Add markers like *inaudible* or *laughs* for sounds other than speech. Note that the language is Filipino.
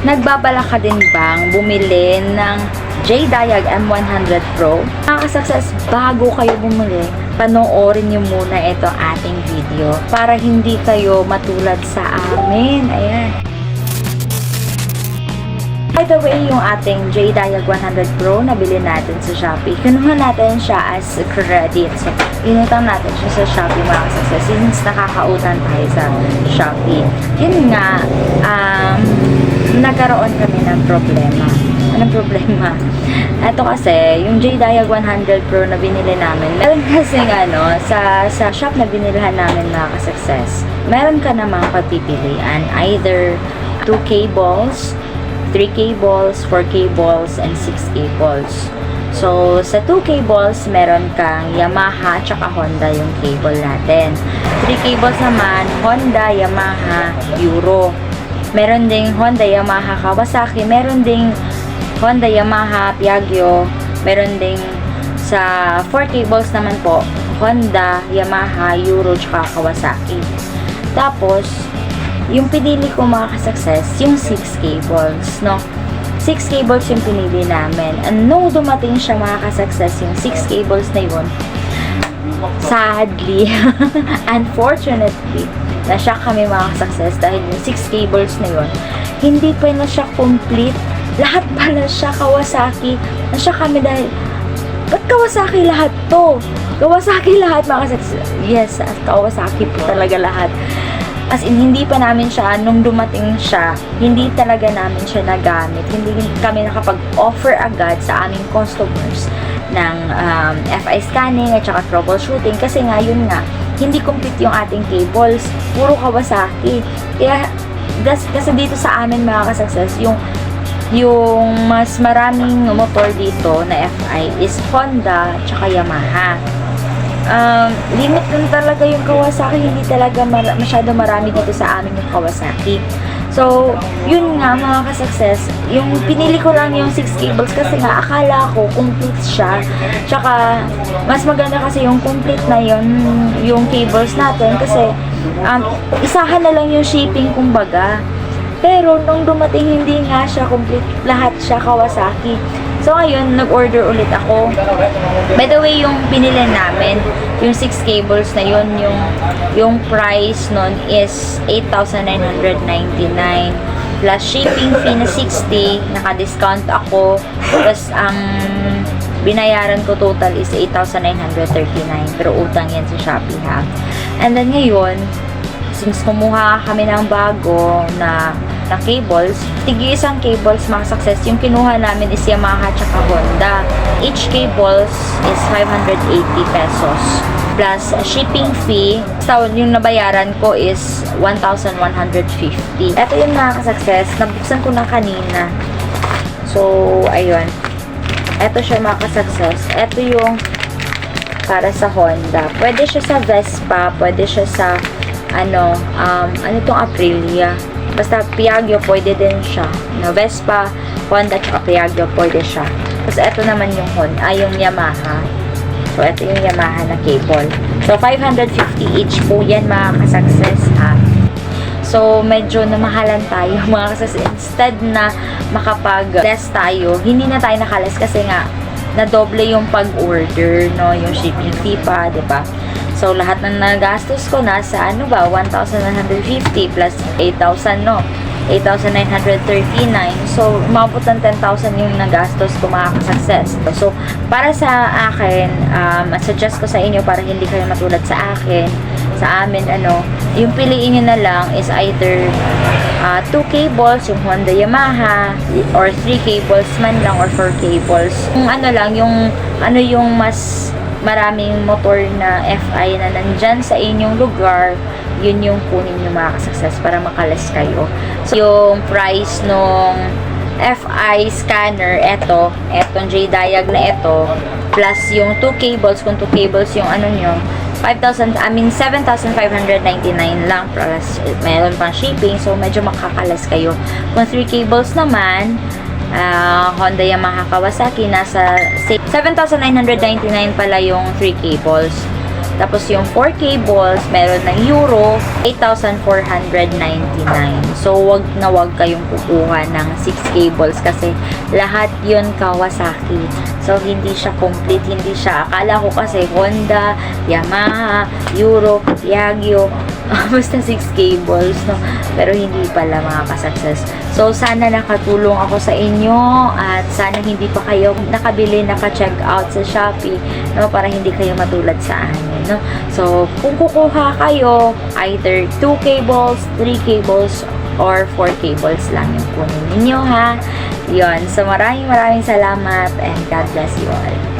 Nagbabala ka din bang bumili ng J-Diag M100 Pro? Mga bago kayo bumili, panoorin niyo muna itong ating video para hindi kayo matulad sa amin. Ayan. By the way, yung ating J-Diag 100 Pro, nabili natin sa Shopee. Kinuha natin siya as credit. So, inutang natin siya sa Shopee mga success since nakakautan tayo sa Shopee. Yun nga, um, nagkaroon kami ng problema. Anong problema? Ito kasi, yung J-Diag 100 Pro na binili namin, meron kasi ano, sa, sa shop na binilhan namin mga success meron ka namang pagpipilian. Either 2 cables, 3 cables, 4 cables, and 6 cables. So, sa 2 cables, meron kang Yamaha tsaka Honda yung cable natin. 3 cables naman, Honda, Yamaha, Euro. Meron ding Honda, Yamaha, Kawasaki. Meron ding Honda, Yamaha, Piaggio. Meron ding sa 4 cables naman po, Honda, Yamaha, Euro, tsaka Kawasaki. Tapos, yung pinili ko mga success yung 6 cables, no? 6 cables yung pinili namin. And nung dumating siya mga success yung 6 cables na yun, sadly, *laughs* unfortunately, na-shock kami mga success dahil yung 6 cables na yun, hindi pa na siya complete. Lahat pala siya Kawasaki. Na-shock kami dahil, ba't Kawasaki lahat to? Kawasaki lahat mga success. Yes, Kawasaki po talaga lahat. As in, hindi pa namin siya, nung dumating siya, hindi talaga namin siya nagamit. Hindi kami nakapag-offer agad sa aming customers ng um, FI scanning at saka troubleshooting. Kasi nga, yun nga, hindi complete yung ating cables. Puro Kawasaki. Kaya, das, kasi dito sa amin mga ka-success, yung yung mas maraming motor dito na FI is Honda at saka Yamaha um, limit lang talaga yung Kawasaki, hindi talaga mar- masyado marami dito sa amin yung Kawasaki. So, yun nga mga ka-success, yung pinili ko lang yung 6 cables kasi nga akala ko complete siya. Tsaka, mas maganda kasi yung complete na yun, yung cables natin kasi um, isahan na lang yung shipping kumbaga. Pero nung dumating hindi nga siya complete lahat siya Kawasaki. So ngayon, nag-order ulit ako. By the way, yung binili namin, yung 6 cables na yun, yung, yung price nun is 8,999 plus shipping fee na 60, naka-discount ako. Plus ang binayaran ko total is 8,939 pero utang yan sa Shopee ha. And then ngayon, since kumuha kami ng bago na na cables, tigi isang cables mga success, yung kinuha namin is Yamaha tsaka Honda. Each cables is 580 pesos. Plus shipping fee, so yung nabayaran ko is 1,150. Ito yung mga success nabuksan ko na kanina. So, ayun. Ito siya mga success Ito yung para sa Honda. Pwede siya sa Vespa, pwede siya sa ano, um, ano tong Aprilia. Basta Piaggio pwede din siya. No, Vespa, Honda, tsaka Piaggio pwede siya. Tapos ito naman yung Honda, ay yung Yamaha. So, ito yung Yamaha na cable. So, 550 each po yan mga ka-success ha. So, medyo namahalan tayo *laughs* mga kasi instead na makapag-less tayo, hindi na tayo nakalas kasi nga na doble yung pag-order, no? Yung shipping fee pa, ba? So, lahat ng nagastos ko nasa ano ba, 1,150 plus 8,000, no? 8,939. So, umabot ng 10,000 yung nagastos ko mga success So, para sa akin, um, suggest ko sa inyo para hindi kayo matulad sa akin, sa amin, ano, yung piliin nyo na lang is either uh, 2 cables, yung Honda Yamaha, or 3 cables man lang, or 4 cables. Yung ano lang, yung, ano yung mas maraming motor na FI na nandyan sa inyong lugar, yun yung kunin nyo mga success para makalas kayo. So, yung price nung FI scanner, eto, etong J-Diag na eto, plus yung 2 cables, kung 2 cables yung ano nyo, 5,000, I mean 7,599 lang plus meron pang shipping so medyo makakalas kayo. Kung 3 cables naman, uh, Honda Yamaha Kawasaki nasa 7,999 pala yung 3 cables. Tapos yung 4 cables, meron ng euro, 8,499. So, wag na wag kayong kukuha ng 6 cables kasi lahat yun Kawasaki. So, hindi siya complete, hindi siya. Akala ko kasi Honda, Yamaha, Euro, Yagyo, *laughs* basta 6 cables, no? Pero hindi pala mga kasakses. So, sana nakatulong ako sa inyo at sana hindi pa kayo nakabili, naka-check out sa Shopee, no? Para hindi kayo matulad sa amin, no? So, kung kukuha kayo, either 2 cables, 3 cables, or 4 cables lang yung kunin ninyo, ha? Yun. So, maraming maraming salamat and God bless you all.